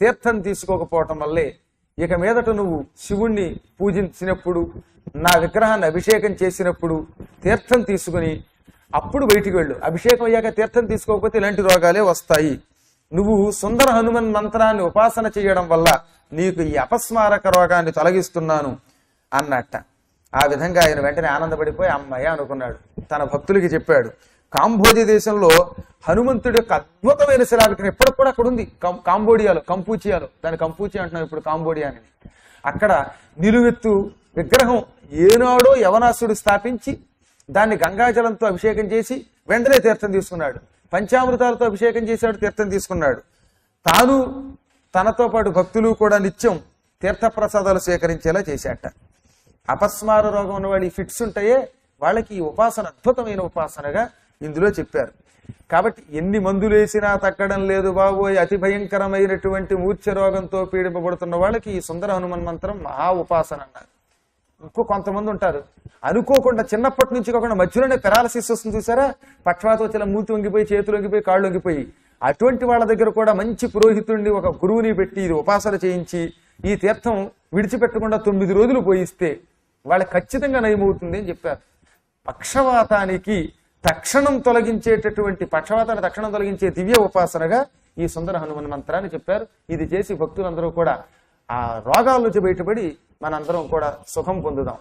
తీర్థం తీసుకోకపోవటం వల్లే ఇక మీదట నువ్వు శివుణ్ణి పూజించినప్పుడు నా విగ్రహాన్ని అభిషేకం చేసినప్పుడు తీర్థం తీసుకుని అప్పుడు బయటికి వెళ్ళు. అభిషేకం అయ్యాక తీర్థం తీసుకోకపోతే ఇలాంటి రోగాలే వస్తాయి. నువ్వు సుందర హనుమన్ మంత్రాన్ని ఉపాసన చేయడం వల్ల నీకు ఈ అపస్మారక రోగాన్ని తొలగిస్తున్నాను అన్నట్ట. ఆ విధంగా ఆయన వెంటనే ఆనందపడిపోయి అమ్మాయి అనుకున్నాడు. తన భక్తులకి చెప్పాడు కాంబోజ దేశంలో హనుమంతుడి యొక్క అద్భుతమైన శిలావిగ్రహం ఎప్పటికి కూడా అక్కడ ఉంది. కం- కాంబోడియాలో కంపూచియాలో. దాని కంపూచి అంటున్నాం ఇప్పుడు కాంబోడియా అని అక్కడ నిలువెత్తు విగ్రహం ఏనాడో యవనాసుడు స్థాపించి దాన్ని గంగాజలంతో అభిషేకం చేసి వెంటనే తీర్థం తీసుకున్నాడు. పంచామృతాలతో అభిషేకం చేశాడు తీర్థం తీసుకున్నాడు. తాను తనతో పాటు భక్తులు కూడా నిత్యం తీర్థప్రసాదాలు స్వీకరించేలా చేశాట. అపస్మార రోగం ఉన్న వాళ్ళు ఫిట్స్ ఉంటాయే వాళ్ళకి ఈ ఉపాసన అద్భుతమైన ఉపాసనగా ఇందులో చెప్పారు. కాబట్టి ఎన్ని మందులు వేసినా తగ్గడం లేదు బాబోయ్ అతి భయంకరమైనటువంటి మూర్ఛ రోగంతో పీడింపబడుతున్న వాళ్ళకి ఈ సుందర హనుమన్ మంత్రం మహా ఉపాసన అన్నారు. ఇంకో కొంతమంది ఉంటారు. అనుకోకుండా చిన్నప్పటి నుంచి కాకుండా మధ్యలోనే పెరాలసిస్ వస్తుంది చూసారా? పక్షవాత వచ్చిన మూతి వంగిపోయి చేతులు వంగిపోయి కాళ్ళు వంగిపోయి. అటువంటి వాళ్ళ దగ్గర కూడా మంచి పురోహితుడిని ఒక గురువుని పెట్టి ఇది ఉపాసన చేయించి ఈ తీర్థం విడిచిపెట్టకుండా తొమ్మిది రోజులు పోయిస్తే వాళ్ళకి ఖచ్చితంగా నయమవుతుంది అని చెప్పారు. పక్షవాతానికి తక్షణం తొలగించేటటువంటి పక్షవాతాన్ని తక్షణం తొలగించే దివ్య ఉపాసనగా ఈ సుందర హనుమన్ మంత్రాన్ని చెప్పారు. ఇది చేసి భక్తులందరూ కూడా ఆ రోగాల నుంచి బయటపడి మనందరం కూడా సుఖం పొందుదాం.